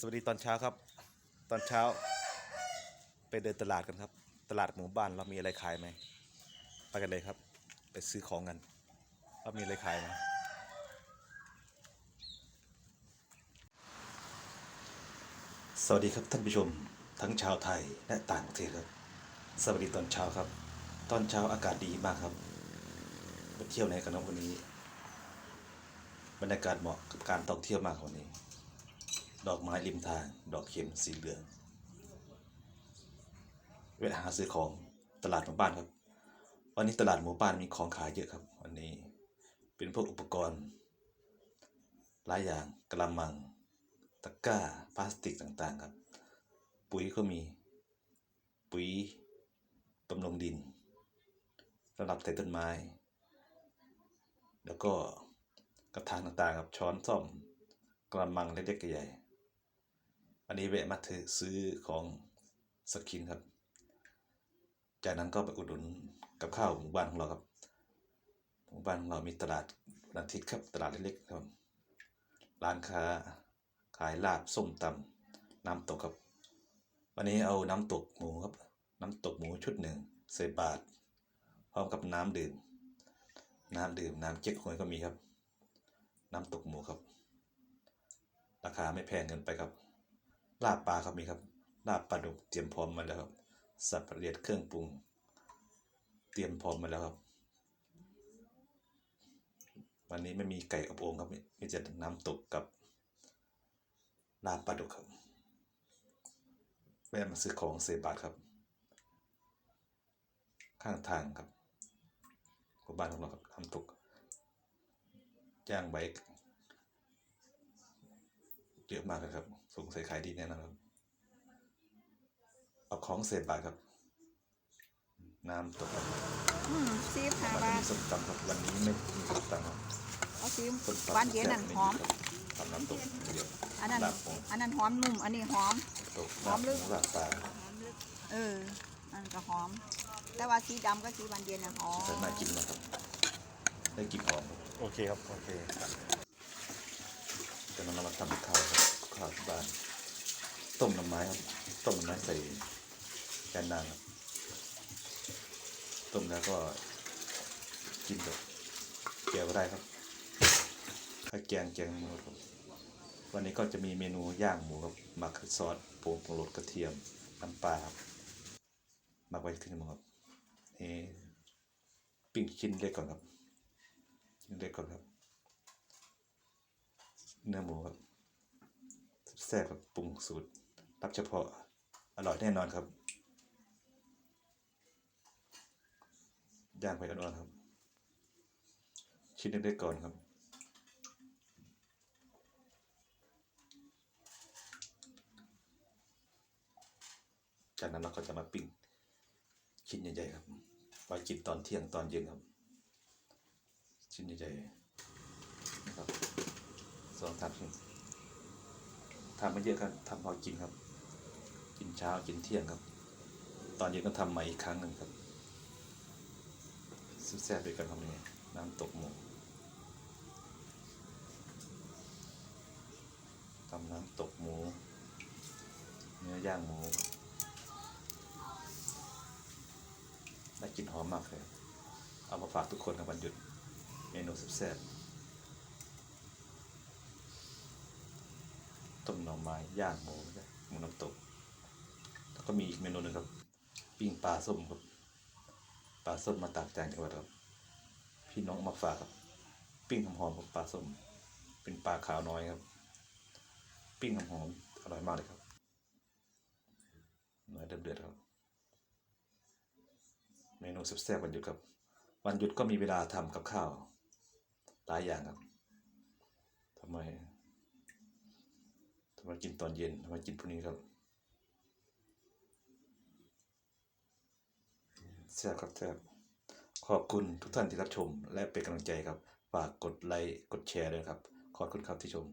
สวัสดีตอนเช้าครับ ตอนเช้า ไปเดินตลาดกันครับ ตลาดหมู่บ้านเรามีอะไรขายไหมไปกันเลยครับ ไปซื้อของกันว่ามีอะไรขายไหมสวัสดีครับท่านผู้ชมทั้งชาวไทยและต่างประเทศครับ สวัสดีตอนเช้าครับ ตอนเช้าอากาศดีมากครับไปเที่ยวไหนกันนะวันนี้ บรรยากาศเหมาะกับการท่องเที่ยวมากกว่านี้ ดอกไม้ริมทาง ดอกเข็มสีเหลือง เวลาหาซื้อของตลาดหมู่บ้านครับ วันนี้ตลาดหมู่บ้านมีของขายเยอะครับ วันนี้เป็นพวกอุปกรณ์หลายอย่างกระมัง ตะกร้า พลาสติกต่างๆครับ ปุ๋ยก็มี ปุ๋ยบำรุงดินสำหรับใส่ต้นไม้ แล้วก็กระถางต่างๆครับช้อนซ่อมกระมังเล็กๆใหญ่ อันนี้แวะมาถือซื้อของสกินครับ จากนั้นก็ไปอุดหนุนกับข้าวหมู่บ้านของเราครับ หมู่บ้านของเรามีตลาดวันอาทิตย์ครับ ตลาดเล็กๆครับ ร้านค้าขายลาบส้มตำน้ำตกครับ วันนี้เอาน้ำตกหมูครับ น้ำตกหมูชุดหนึ่งใส่บาทพร้อมกับน้ำดื่ม น้ำดื่มน้ำเก๊กฮวยก็มีครับ น้ำตกหมูครับ ราคาไม่แพงเกินไปครับ ลาบปลาครับมีครับ ลาบปลาดุกเตรียมพร้อมมาแล้วครับ สับละเอียดเครื่องปรุง เตรียมพร้อมมาแล้วครับ วันนี้ไม่มีไก่อบโอ่งครับมีแต่น้ำตกกับลาบปลาดุกครับแวะมาซื้อของเซบาทครับ ข้างทางครับบ้านของเราครับน้ำตกย่างใบ เยอะมากเลยครับ สงสัยขายดีแน่นอนครับ เอาของเศษบาทครับ น้ำตกครับอืมซีฟหาวันบานี้ทส้มตำครับ วันนี้ไม่มีส้มตำครับเอาซีมส้มตำหวานเย็นนั่นหอมทำน้ำตกเยอะอันนั้น ลาบหมูอันนั้นหอมนุ่ม อันนี้หอม ตกหอมลึกลาบปลาเออ อันนก็หอม แต่ว่าสีดำก็สีหวานเย็นน่ะหอมแต่น่ากินมากครับ ได้กลิ่นหอมครับ โอเคครับ โอเค จะนำมาทำข้าวครับข้าวที่บ้านต้มน้ำไม้ครับต้มน้ำไม้ใส่แกนนางครับต้มแล้วก็กินกับแกงก็ได้ครับถ้าแกงแกงหมูครับวันนี้ก็จะมีเมนูย่างหมูครับหมักซอสผงปรุงรสกระเทียมน้ำปลาครับหมักไว้ขึ้นมาครับนี่ปิ้งชิ้นเล็กก่อนครับชิ้นเล็กก่อนครับ เนื้อหมูครับแซ่บครับปรุงสูตรรับเฉพาะอร่อยแน่นอนครับย่างไปอ่อนๆครับ ชิ้นเล็กๆก่อนครับจากนั้นเราก็จะมาปิ้งชิ้นใหญ่ๆครับไว้กินตอนเที่ยงตอนเย็นครับ ชิ้นใหญ่ๆนะครับ สองทำชิ้นทำไม่เยอะครับทำพอกินครับ กินเช้ากินเที่ยงครับ ตอนเย็นก็ทำใหม่อีกครั้งหนึ่งครับซุปแซ่บด้วยกันทำยังไงน้ำตกหมูทำน้ำตกหมู เนื้อย่างหมูได้กลินหอมมากเลย เอามาฝากทุกคนครับวันหยุด เมนูแซ่บ ต้มหน่อไม้ย่างหมูหมูน้ำตก แล้วก็มีอีกเมนูหนึ่งครับ ปิ้งปลาส้มครับปลาส้มมาตากแตงจังหวัดครับ พี่น้องมาฝากครับ ปิ้งหอมๆกับปลาส้ม เป็นปลาขาวน้อยครับ ปิ้งหอมๆอร่อยมากเลยครับเนื้อเดือดๆครับ เมนูแซ่บๆวันหยุดครับ วันหยุดก็มีเวลาทำกับข้าวหลายอย่างครับทำไม มากินตอนเย็นมากินพรุ่งนี้ครับแซ่บครับแซ่บขอบคุณทุกท่านที่รับชม และเป็นกำลังใจครับ ฝากกดไลค์กดแชร์ด้วยครับ ขอบคุณครับที่ชม